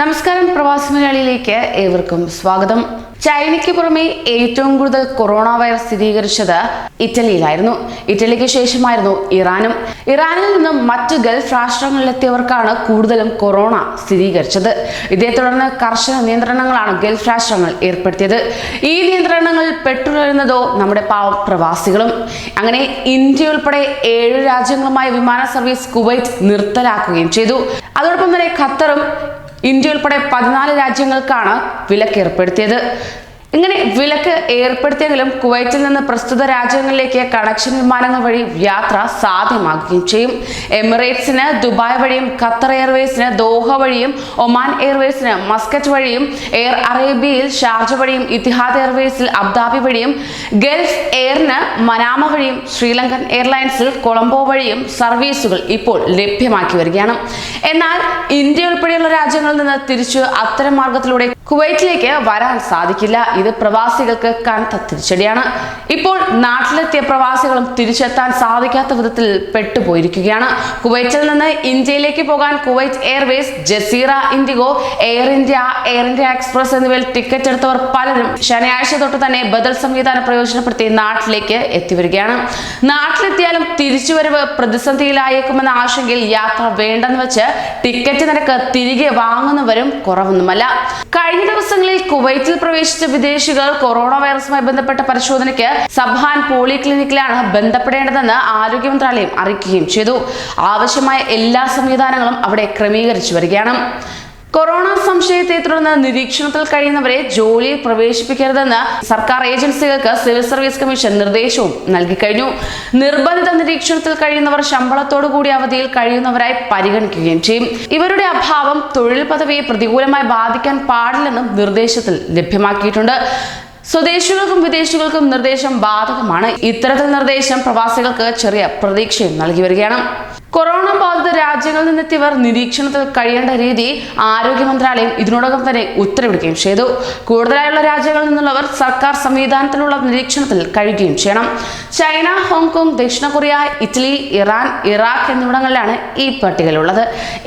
നമസ്കാരം പ്രവാസി മലയാളിയിലേക്ക് ഏവർക്കും സ്വാഗതം. ചൈനയ്ക്ക് പുറമെ ഏറ്റവും കൂടുതൽ കൊറോണ വൈറസ് സ്ഥിരീകരിച്ചത് ഇറ്റലിയിലായിരുന്നു. ഇറ്റലിക്ക് ശേഷമായിരുന്നു ഇറാനും. ഇറാനിൽ നിന്നും മറ്റ് ഗൾഫ് രാഷ്ട്രങ്ങളിലെത്തിയവർക്കാണ് കൂടുതലും കൊറോണ സ്ഥിരീകരിച്ചത്. ഇതേ തുടർന്ന് കർശന നിയന്ത്രണങ്ങളാണ് ഗൾഫ് രാഷ്ട്രങ്ങൾ ഏർപ്പെടുത്തിയത്. ഈ നിയന്ത്രണങ്ങൾ പെട്ടുവരുന്നതോ നമ്മുടെ പ്രവാസികളും. അങ്ങനെ ഇന്ത്യ ഉൾപ്പെടെ ഏഴ് രാജ്യങ്ങളുമായി വിമാന സർവീസ് കുവൈറ്റ് നിർത്തലാക്കുകയും ചെയ്തു. അതോടൊപ്പം തന്നെ ഖത്തറും ഇന്ത്യ ഉൾപ്പെടെ പതിനാല് രാജ്യങ്ങൾക്കാണ് വിലക്ക് ഏർപ്പെടുത്തിയത്. ഇങ്ങനെ വിലക്ക് ഏർപ്പെടുത്തിയെങ്കിലും കുവൈറ്റിൽ നിന്ന് പ്രസ്തുത രാജ്യങ്ങളിലേക്ക് കണക്ഷൻ വിമാനങ്ങൾ വഴി യാത്ര സാധ്യമാകുകയും ചെയ്യും. എമിറേറ്റ്സിന് ദുബായ് വഴിയും ഖത്തർ എയർവേസിന് ദോഹ വഴിയും ഒമാൻ എയർവേസിന് മസ്കറ്റ് വഴിയും എയർ അറേബ്യയിൽ ഷാർജ വഴിയും ഇത്തിഹാദ് എയർവേസിൽ അബ്ദാബി വഴിയും ഗൾഫ് എയറിന് മനാമ വഴിയും ശ്രീലങ്കൻ എയർലൈൻസിൽ കൊളംബോ വഴിയും സർവീസുകൾ ഇപ്പോൾ ലഭ്യമാക്കി വരികയാണ്. എന്നാൽ ഇന്ത്യ ഉൾപ്പെടെയുള്ള രാജ്യങ്ങളിൽ നിന്ന് തിരിച്ചു അത്തരം മാർഗത്തിലൂടെ കുവൈറ്റിലേക്ക് വരാൻ സാധിക്കില്ല. ഇത് പ്രവാസികൾക്ക് കനത്ത തിരിച്ചടിയാണ്. ഇപ്പോൾ നാട്ടിലെത്തിയ പ്രവാസികളും തിരിച്ചെത്താൻ സാധിക്കാത്ത വിധത്തിൽ പെട്ടുപോയിരിക്കുകയാണ്. കുവൈറ്റിൽ നിന്ന് ഇന്ത്യയിലേക്ക് പോകാൻ Kuwait Airways Jazeera IndiGo Air India Air India Express എന്നിവയിൽ ടിക്കറ്റ് എടുത്തവർ പലരും ശനിയാഴ്ച തൊട്ട് തന്നെ ബദൽ സംവിധാനം പ്രയോജനപ്പെടുത്തി നാട്ടിലേക്ക് എത്തിവരികയാണ്. നാട്ടിലെത്തിയാലും തിരിച്ചുവരവ് പ്രതിസന്ധിയിലായേക്കുമെന്ന ആശങ്കയിൽ യാത്ര വേണ്ടെന്ന് വെച്ച് ടിക്കറ്റ് നിരക്ക് തിരികെ വാങ്ങുന്നവരും കുറവൊന്നുമല്ല. കഴിഞ്ഞ ദിവസങ്ങളിൽ കുവൈറ്റിൽ പ്രവേശിച്ച വിദേശികൾ കൊറോണ വൈറസുമായി ബന്ധപ്പെട്ട പരിശോധനയ്ക്ക് സബ്ഹാൻ പോളി ക്ലിനിക്കിലാണ് ബന്ധപ്പെടേണ്ടതെന്ന് ആരോഗ്യ മന്ത്രാലയം അറിയിക്കുകയും ചെയ്തു. ആവശ്യമായ എല്ലാ സംവിധാനങ്ങളും അവിടെ ക്രമീകരിച്ചു വരികയാണ്. കൊറോണ സംശയത്തെ തുടർന്ന് നിരീക്ഷണത്തിൽ കഴിയുന്നവരെ ജോലിയിൽ പ്രവേശിപ്പിക്കരുതെന്ന് സർക്കാർ ഏജൻസികൾക്ക് സിവിൽ സർവീസ് കമ്മീഷൻ നിർദ്ദേശവും നൽകിക്കഴിഞ്ഞു നിർബന്ധിത നിരീക്ഷണത്തിൽ കഴിയുന്നവർ ശമ്പളത്തോടു കൂടി അവധിയിൽ കഴിയുന്നവരായി പരിഗണിക്കുകയും ചെയ്യും. ഇവരുടെ അഭാവം തൊഴിൽ പദവിയെ പ്രതികൂലമായി ബാധിക്കാൻ പാടില്ലെന്നും നിർദ്ദേശത്തിൽ ലഭ്യമാക്കിയിട്ടുണ്ട്. സ്വദേശികൾക്കും വിദേശികൾക്കും നിർദ്ദേശം ബാധകമാണ്. ഇത്തരത്തിൽ നിർദ്ദേശം പ്രവാസികൾക്ക് ചെറിയ പ്രതീക്ഷയും നൽകി വരികയാണ്. കൊറോണ ബാധിത രാജ്യങ്ങളിൽ നിന്നെത്തിയവർ നിരീക്ഷണത്തിൽ കഴിയേണ്ട രീതി ആരോഗ്യ മന്ത്രാലയം ഇതിനോടകം തന്നെ ഉത്തരവിടുകയും ചെയ്തു. കൂടുതലായുള്ള രാജ്യങ്ങളിൽ നിന്നുള്ളവർ സർക്കാർ സംവിധാനത്തിലുള്ള നിരീക്ഷണത്തിൽ കഴിയുകയും ചെയ്യണം. ചൈന ഹോങ്കോങ് ദക്ഷിണ കൊറിയ ഇറ്റലി ഇറാൻ ഇറാഖ് എന്നിവിടങ്ങളിലാണ് ഈ പട്ടികയിലുള്ളത്.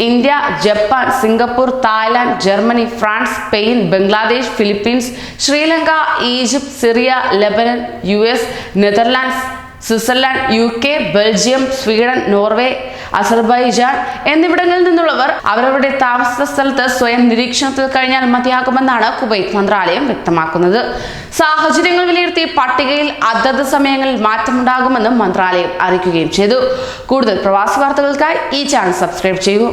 India Japan Singapore Thailand Germany France Spain Bangladesh Philippines Sri Lanka Egypt Syria Lebanon U S Netherlands Switzerland U K Belgium Sweden Norway Azerbaijan എന്നിവിടങ്ങളിൽ നിന്നുള്ളവർ അവരവരുടെ താമസ സ്ഥലത്ത് സ്വയം നിരീക്ഷണത്തിൽ കഴിഞ്ഞാൽ മതിയാകുമെന്നാണ് കുവൈത്ത് മന്ത്രാലയം വ്യക്തമാക്കുന്നത്. സാഹചര്യങ്ങൾ വിലയിരുത്തി പട്ടികയിൽ അതത് സമയങ്ങളിൽ മാറ്റമുണ്ടാകുമെന്നും മന്ത്രാലയം അറിയിക്കുകയും ചെയ്തു. കൂടുതൽ പ്രവാസി വാർത്തകൾക്കായി ഈ ചാനൽ സബ്സ്ക്രൈബ് ചെയ്യൂ.